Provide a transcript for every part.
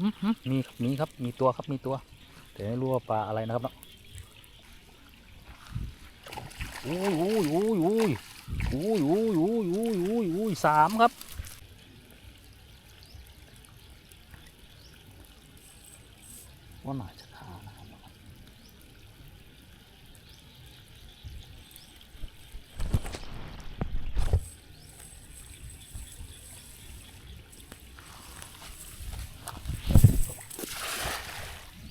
มีมีครับมีตัวครับมีตัว แต่ไม่รู้ว่าปลาอะไรนะครับเนาะอุ้ยอุ้ยอุ้ยอุ้ยอุ้ยอุ้ยอุ้ยอุ้ยอุ้ยอุ้ยสามครับว่าน่าจะทาะครับ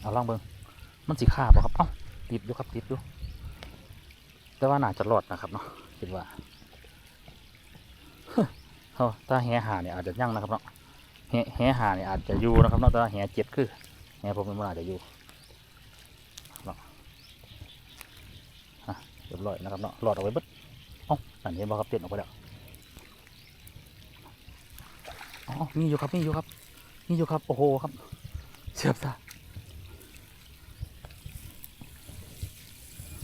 เอา ลองเบิ่งมันสิขาบ่ครับ เอ้าติดอยู่ครับติดอยู่ แต่ว่าน่าจะรอดนะครับเนาะคิดว่าเฮ้อถ้าแหหาเนี่ยอาจจะยั่งนะครับเนาะแหแหหาเนี่ยอาจจะอยู่นะครับเนาะแต่ว่าแหเจ็ดคือแหผมมันอาจจะอยู่เนาะเรียบร้อยนะครับเนาะรอดเอาไว้บิดเอ้าอันนี้บ่ครับเต็นออกไปแล้วอ๋อมีอยู่ครับมีอยู่ครับมีอยู่ครับโอ้โหครับเสียบตา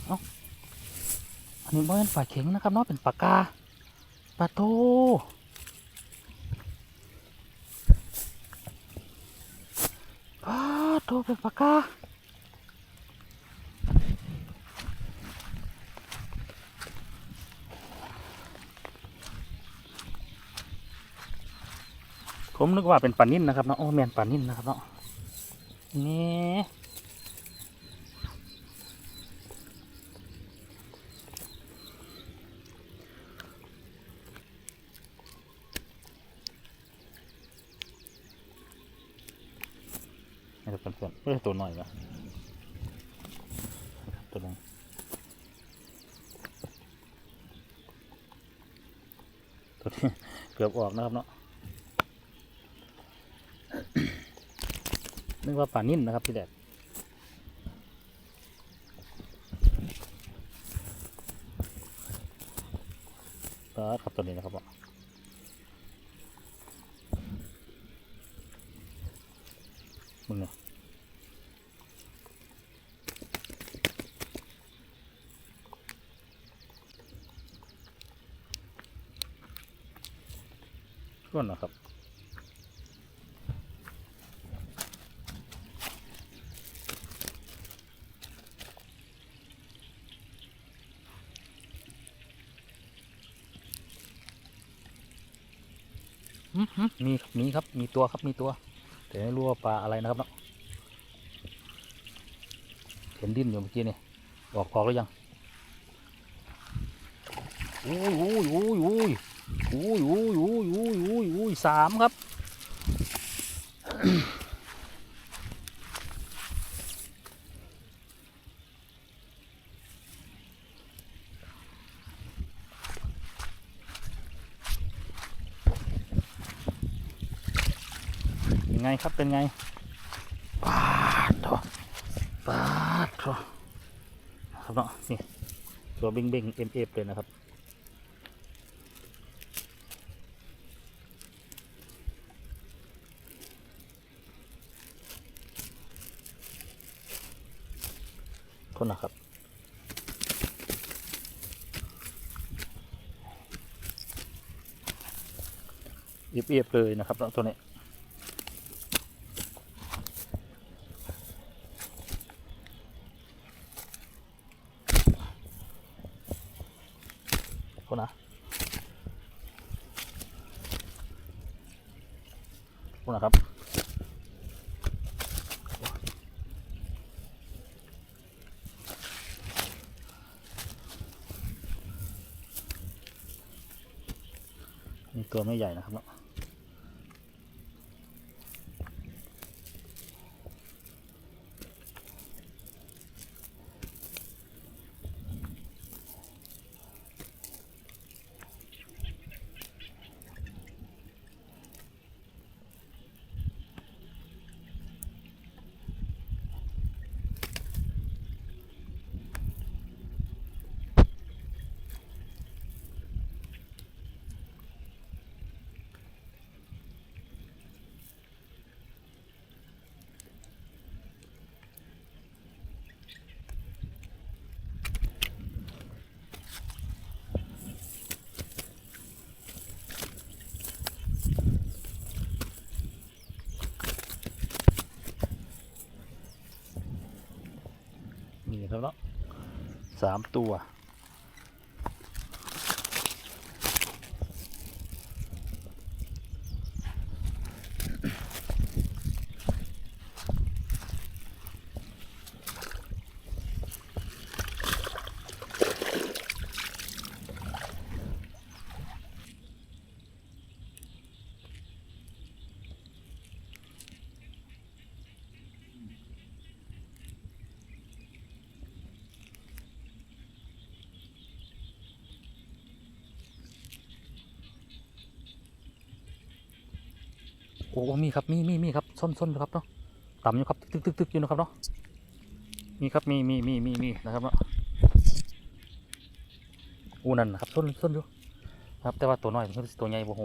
เอ้า อันนี้บ่เป็นปลาเข็งนะครับเนาะเป็นปลากาปลาโตปลาโตเป็นปากกาผมนึกว่าเป็นปลานิ่นนะครับเนาะโอ้แมนปลานิ่นนะครับเนาะนี่ นี่เป็นเพื่อนๆเอ้ยตัวหน่อยวะตัวนึงตัวนี้เกือบออกนะครับเนาะนึกว่าปลานิ่นนะครับพี่แดดปลาครับตัวนี้นะครับพ่อ มึงเนี่ยก้อนนะครับอื้อหือมีมีครับ มีตัวครับ มีตัว แต่ไม่รู้ว่าปลาอะไรนะครับเนาะเห็นดิ้นอยู่เมื่อกี้นี่ออกออกหรือยังอู้ยอุ้ยอุ้ยอุ้ยอุ้ยอุ้ยอุ้ยอุ้ยอุ้ยอุ้ยสามครับ ไงครับเป็นไงปาดโถปาดโถครับเนาะนี่ตัวเบ้งเบ้งเอ็มเอฟเลยนะครับคนนะครับเอฟเอฟเลยนะครับตัวนี้ คนนะคนนะครับนี่ตัวไม่ใหญ่นะครับเนาะ ครับเนาะสามตัว โอ้มีครับมีมีมีครับส้นส้นอยู่ครับเนาะต่ำอยู่ครับตึกตึกตึกอยู่นะครับเนาะมีครับมีมีมีมีมีนะครับเนาะอูนั่นนะครับส้นส้นอยู่ครับ แต่ว่าตัวน้อยมันตัวใหญ่โบ่โห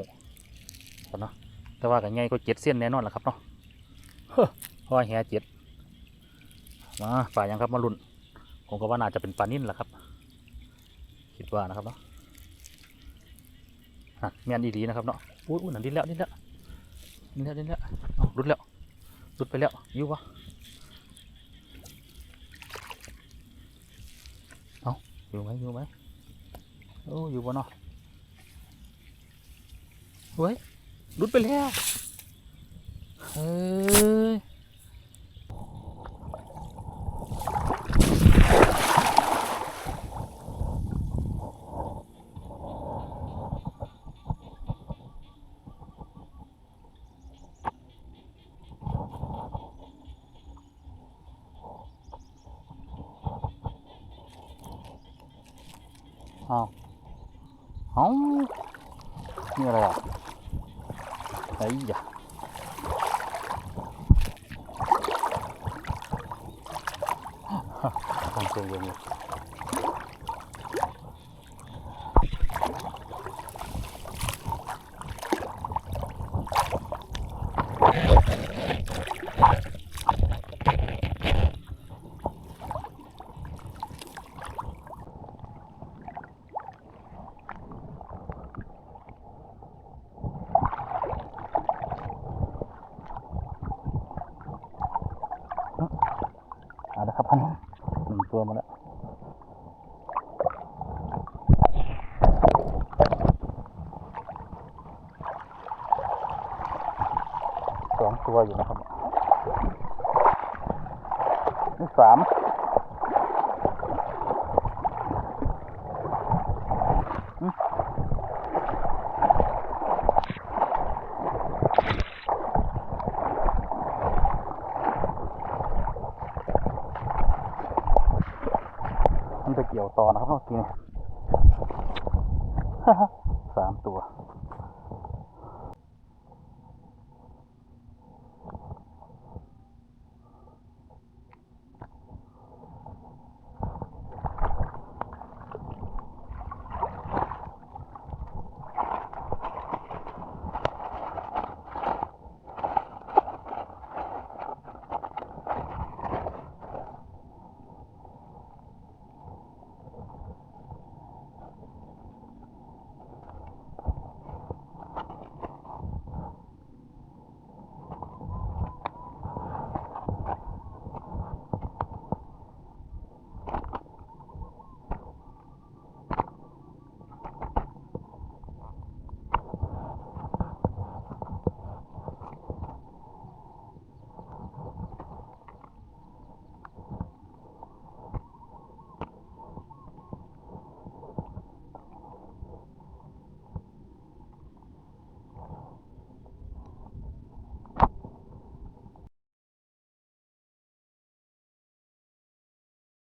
เนาะแต่ว่ากับใหญ่ก็เจ็ดเส้นแน่นอนแหละครับเนาะเฮ้อเพราะว่าแหเจ็ดมาฝ่ายังครับมาลุ่นผมก็ว่าน่าจะเป็นปลานิ่นแหละครับ คิดว่านะครับเนาะอะแมนอีดีนะครับเนาะอุ้ยอุ้ยนั่นดิ้นแล้วดิ้นแล้ว นี่แล้วนี่แล้วเอารุดแล้วรุดไปแล้วยู่วะเอาอยู่ไหมอยู่ไหมโอ้อยู่บนนาะเฮ้ยรุดไปแล้วเฮ้ย อาเอานี่อะไรอะไอ้ยะทำเสียงเดียวนี้เอาละครับพันหนึ่ง ตัวมาแล้วสองตัวอยู่นะครับนี่สามอืมมันจะ เกี่ยวต่อนะครับเมื่อกี้นี่สามตัว